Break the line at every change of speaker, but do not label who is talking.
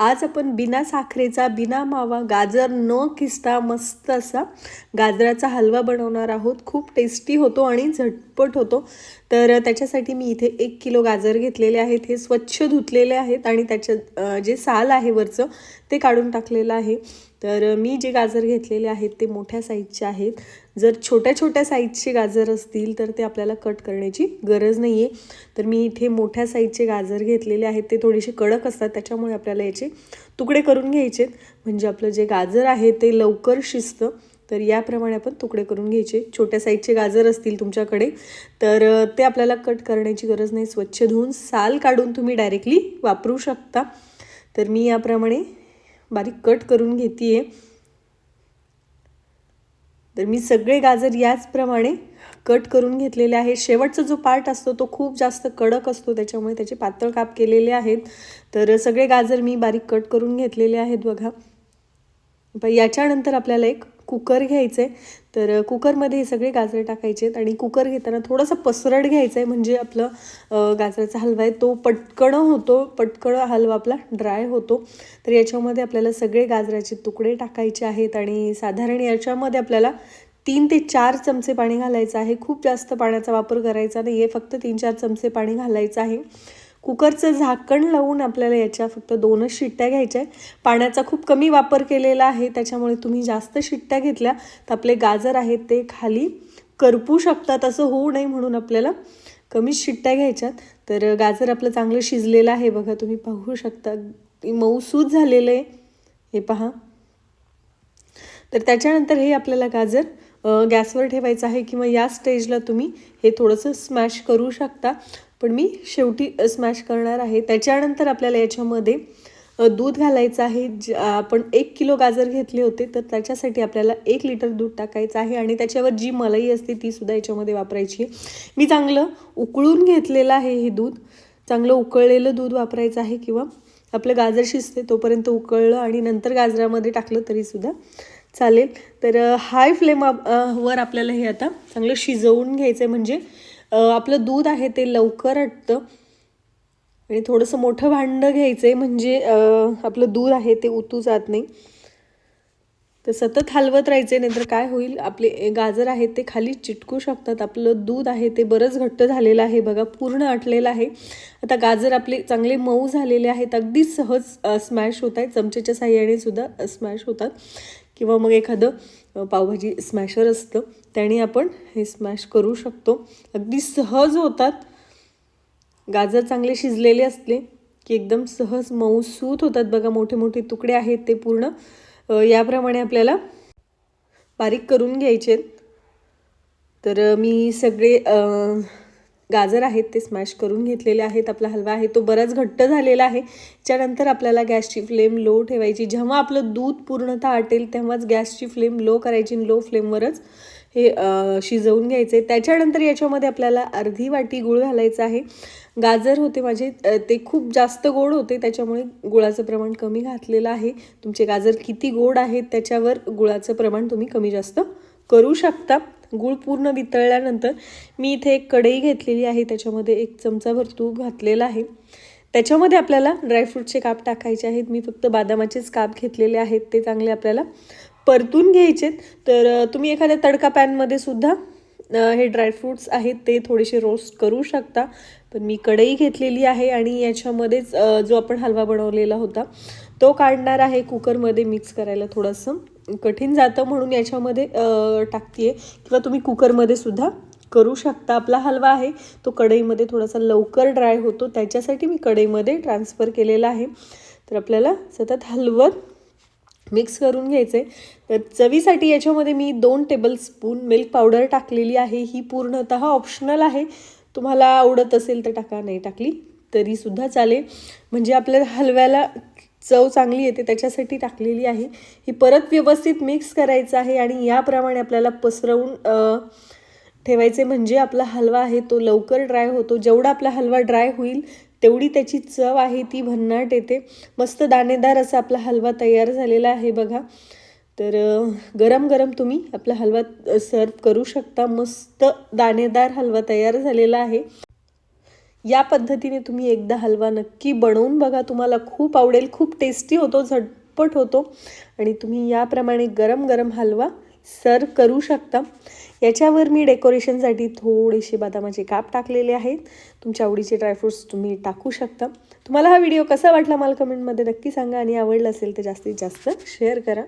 आज आपण बिना साखरेचा बिना मावा गाजर न किसता मस्त असा गाजराचा हलवा बनवणार आहोत. खूप टेस्टी होतो आणि झटपट होतो. तर त्याच्यासाठी मी इथे एक किलो गाजर घेतलेले आहेत. हे स्वच्छ धुतलेले आहेत आणि त्याच्या जे साल आहे वरचं ते काढून टाकलेलं आहे. तर मी जे गाजर घेतलेले आहेत ते मोठ्या साईजचे आहेत. जर छोट्या छोट्या साईजचे गाजर असतील तर ते आपल्याला कट करण्याची गरज नाही आहे तर मी इथे मोठ्या साईजचे गाजर घेतलेले आहेत ते थोडेसे कडक असतात त्याच्यामुळे आपल्याला याचे तुकडे करून घ्यायचे म्हणजे आपलं जे गाजर आहे ते लवकर शिजतं. तर याप्रमाणे आपण तुकडे करून घ्यायचे. छोट्या साईजचे गाजर असतील तुमच्याकडे तर ते आपल्याला कट करण्याची गरज नाही. स्वच्छ धुवून साल काढून तुम्ही डायरेक्टली वापरू शकता. तर मी याप्रमाणे बारीक कट करून घेते आहे तर मी सगळे गाजर याचप्रमाणे कट करून घेतलेले आहे शेवटचा जो पार्ट असतो तो खूप जास्त कडक असतो. त्याच्यामुळे त्याचे पातळ काप केलेले आहेत. तर सगळे गाजर मी बारीक कट करून घेतलेले आहेत बघा. याच्यानंतर आपल्याला एक कुकर घ्यायचं आहे तर कुकरमध्ये हे सगळे गाजरे टाकायचे आहेत आणि कुकर घेताना थोडंसं पसरट घ्यायचं आहे म्हणजे आपलं गाजराचा हलवा आहे तो पटकणं होतो पटकण हलवा आपला ड्राय होतो. तर याच्यामध्ये आपल्याला सगळे गाजराचे तुकडे टाकायचे आहेत आणि साधारण याच्यामध्ये आपल्याला तीन ते चार चमचे पाणी घालायचं आहे. खूप जास्त पाण्याचा वापर करायचा नाही आहे फक्त तीन चार चमचे पाणी घालायचं आहे. कुकरचं झाकण लावून आपल्याला याच्या फक्त दोनच शिट्ट्या घ्यायच्या आहेत. पाण्याचा खूप कमी वापर केलेला आहे त्याच्यामुळे तुम्ही जास्त शिट्ट्या घेतल्या तर आपले गाजर आहेत ते खाली करपू शकतात असं होऊ नये म्हणून आपल्याला कमी शिट्ट्या घ्यायच्यात तर गाजर आपलं चांगलं शिजलेलं आहे बघा तुम्ही पाहू शकता. मऊसूद झालेलं आहे. हे पहा. तर त्याच्यानंतर हे आपल्याला गाजर गॅसवर ठेवायचं आहे किंवा या स्टेजला तुम्ही हे थोडंसं स्मॅश करू शकता. पण मी शेवटी स्मॅश करणार आहे. त्याच्यानंतर आपल्याला याच्यामध्ये दूध घालायचं आहे. ज आपण एक किलो गाजर घेतले होते तर त्याच्यासाठी आपल्याला एक लिटर दूध टाकायचं आहे आणि त्याच्यावर जी मलाई असते ती सुद्धा याच्यामध्ये वापरायची आहे. मी चांगलं उकळून घेतलेलं आहे हे दूध. चांगलं उकळलेलं दूध वापरायचं आहे किंवा आपलं गाजर शिजते तोपर्यंत उकळलं आणि नंतर गाजरामध्ये टाकलं तरीसुद्धा चालेल. तर हाय फ्लेम वर आपल्याला हे आता चांगलं शिजवून घ्यायचं आहे म्हणजे आपलं दूध आहे ते लवकर अटतं आणि थोडंसं मोठं भांडं घ्यायचं आहे म्हणजे आपलं दूध आहे ते उतू जात नाही. तर सतत हलवत राहायचे नाहीतर काय होईल? आपले गाजर आहेत ते खाली चिटकू शकतात. आपलं दूध आहे ते बरंच घट्ट झालेलं आहे बघा पूर्ण आटलेलं आहे. आता गाजर आपले चांगले मऊ झालेले आहेत. अगदी सहज स्मॅश होत आहेत. चमचेच्या साह्याने सुद्धा स्मॅश होतात. किंवा मग एखादं पावभाजी स्मॅशर असतं त्याने आपण हे स्मॅश करू शकतो. अगदी सहज होतात. गाजर चांगले शिजलेले असले की एकदम सहज मऊसूत होतात. बघा मोठे मोठे तुकडे आहेत ते पूर्ण. याप्रमाणे आपल्याला बारीक करून घ्यायचे. तर मी सगळे गाजर आहेत ते स्मॅश करून घेतलेले आहेत आपला हलवा आहे तो बराच घट्ट झालेला आहे. त्यानंतर आपल्याला गॅसची फ्लेम लो ठेवायची. जेव्हा आपलं दूध पूर्णतः आटेल तेव्हाच गॅसची फ्लेम लो करायची लो फ्लेमवरच हे शिजवून घ्यायचे. त्याच्यानंतर याच्यामध्ये आपल्याला अर्धी वाटी गूळ घालायचं आहे. गाजर होते माझे ते खूप जास्त गोड होते त्याच्यामुळे गुळाचं प्रमाण कमी घातलेलं आहे. तुमचे गाजर किती गोड आहेत त्याच्यावर गुळाचं प्रमाण तुम्ही कमी जास्त करू शकता. गूळ पूर्ण वितळल्यानंतर मी इथे एक कढई घेतलेली आहे. त्याच्यामध्ये एक चमचाभर तूप घातलेला आहे. त्याच्यामध्ये आपल्याला ड्रायफ्रूटचे काप टाकायचे आहेत. मी फक्त बदामाचेच काप घेतलेले आहेत. ते चांगले आपल्याला परतून घ्यायचेत तर तुम्ही एखाद्या तडका पॅनमध्ये सुद्धा हे ड्रायफ्रूट्स आहेत ते थोडेसे रोस्ट करू शकता. पण मी कढई घेतलेली आहे आणि याच्यामध्येच जो आपण हलवा बनवलेला होता तो काढणार आहे कुकरमध्ये मिक्स करायला थोडंसं. कठीण जातं म्हणून याच्यामध्ये टाकते किंवा तुम्ही कुकरमध्ये सुद्धा करू शकता. आपला हलवा आहे तो कढईमध्ये थोडासा लवकर ड्राय होतो. त्याच्यासाठी मी कढईमध्ये ट्रान्सफर केलेला आहे. तर आपल्याला सतत हलवत मिक्स करून घ्यायचं आहे तर चवीसाठी याच्यामध्ये मी दोन टेबलस्पून मिल्क पावडर टाकलेली आहे. ही पूर्णतः ऑप्शनल आहे. तुम्हाला आवडत असेल तर टाका नाही टाकली तरीसुद्धा चालेल. म्हणजे आपल्या हलव्याला चव चांगली येते त्याच्यासाठी टाकलेली आहे. ही परत व्यवस्थित मिक्स करायचं आहे आणि याप्रमाणे आपल्याला पसरवून ठेवायचे म्हणजे आपला हलवा आहे तो लवकर ड्राय होतो. जेवढा आपला हलवा ड्राय होईल तेवढी त्याची चव आहे ती भन्नाट येते. मस्त दाणेदार असा आपला हलवा तयार झालेला आहे बघा. तर गरम गरम तुम्ही आपला हलवा सर्व करू शकता. मस्त दाणेदार हलवा तयार झालेला आहे. या पद्धतीने तुम्ही एकदा हलवा नक्की बनवून बघा. तुम्हाला खूप आवडेल खूप टेस्टी होतो झटपट होतो. आणि तुम्ही याप्रमाणे गरम गरम हलवा सर्व करू शकता. याच्यावर मी डेकोरेशनसाठी थोडेसे बदामाचे काप टाकलेले आहेत. तुमच्या आवडीचे ड्रायफ्रूट्स तुम्ही टाकू शकता. तुम्हाला हा व्हिडिओ कसा वाटला मला कमेंटमध्ये नक्की सांगा. आणि आवडला असेल तर जास्तीत जास्त शेअर करा.